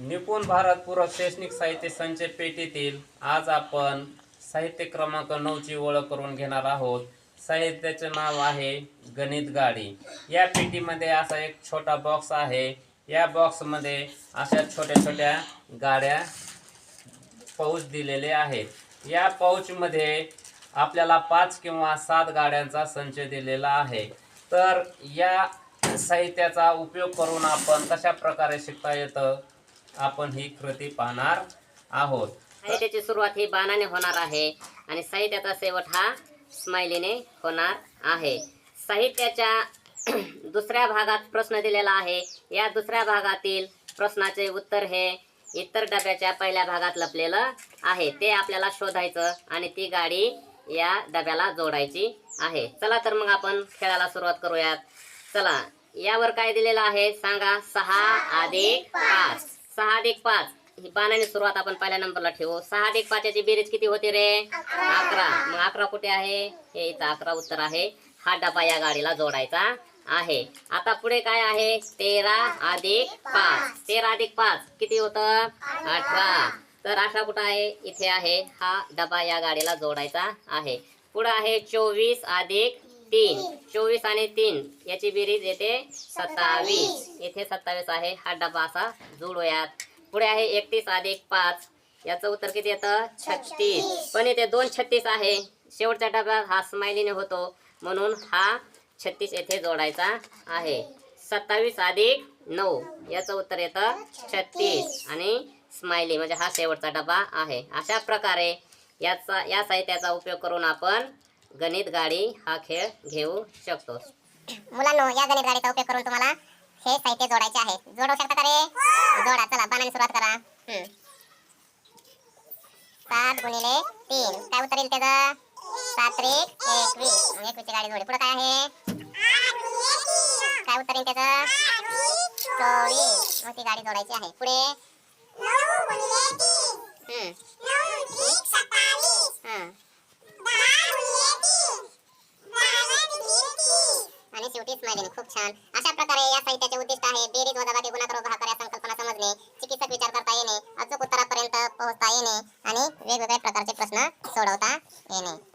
निपुण भारतपूरक शैक्षणिक साहित्य संचय पेटीतील आज आपण साहित्य क्रमांक नऊची ओळख करून घेणार आहोत. साहित्याचे नाव आहे गणित गाडी. या पेटीमध्ये असा एक छोटा बॉक्स आहे. या बॉक्समध्ये अशा छोट्या छोट्या गाड्या पाऊच दिलेले आहेत. या पाऊचमध्ये आपल्याला पाच किंवा सात गाड्यांचा संच दिलेला आहे. तर या साहित्याचा उपयोग करून आपण कशा प्रकारे शिकता येतं? आपण ही कृती पाहणार आहोत. साहित्याची सुरुवात ही बाणाने होणार आहे. आणि साहित्याचा शेवट हा स्माइलीने होणार आहे. साहित्याच्या दुसऱ्या भागात प्रश्न दिलेला आहे. या दुसऱ्या भागातील प्रश्नाचे उत्तर हे इतर डब्याच्या पहिल्या भागात लपलेलं आहे. ते आपल्याला शोधायचं आणि ती गाडी या डब्याला जोडायची आहे. चला तर मग आपण खेळायला सुरुवात करूयात. चला. यावर काय दिलेलं आहे? सांगा. सहा अधिक पाच. सहा एक पाच. ही बाणाने सुरुवात आपण पहिल्या नंबरला ठेवू. सहा पाच पाचची बेरीज किती होती रे? अकरा. मग अकरा कुठे आहे? हे इथं अकरा उत्तर आहे. हा डबा या गाडीला जोडायचा आहे. आता पुढे काय आहे? तेरा अधिक पाच. तेरा अधिक पाच. किती होतं? अठरा. तर अठरा कुठं आहे? इथे आहे. हा डबा या गाडीला जोडायचा आहे. पुढं आहे चोवीस अधिक तीन चोवीस आणि तीन याची बेरीज येते सत्तावीस. येथे सत्तावीस आहे. हा डबा असा जुळूयात. पुढे आहे एकतीस अधिक पाच. याचं उत्तर किती येतं? छत्तीस. पण इथे दोन छत्तीस आहे. शेवटच्या डब्यात हा स्माइलीने होतो. म्हणून हा छत्तीस येथे जोडायचा आहे. सत्तावीस अधिक नऊ. याचं उत्तर येतं छत्तीस. आणि स्माइली म्हणजे हा शेवटचा डबा आहे. अशा प्रकारे याचा या साहित्याचा उपयोग करून आपण गणित गाडी हा खेळ घेऊ शकतो मुलांनो या गणित गाडीचा उपयोग करून तुम्हाला हे साहित्य जोडायचे आहे. जोडू शकता का रे? जोडा चला बाणाने सुरुवात करा. हम्म. सात गुणिले तीन. काय उत्तर येईल त्याचं? सात त्रिक एकवीस. एकवीसची गाडी जोडी. पुढे काय आहे? काय उत्तर येईल त्याचं? चोवीस. मग ती गाडी जोडायची आहे. पुढे आणि खूप छान. अशा प्रकारे या साहित्याचे उद्दिष्ट आहे. बेरीज वजाबाकी गुणाकार व या संकल्पना समजणे. चिकित्सक विचार करता येणे. अचूक उत्तरापर्यंत पोहोचता येणे. आणि वेगवेगळ्या प्रकारचे प्रश्न सोडवता येणे.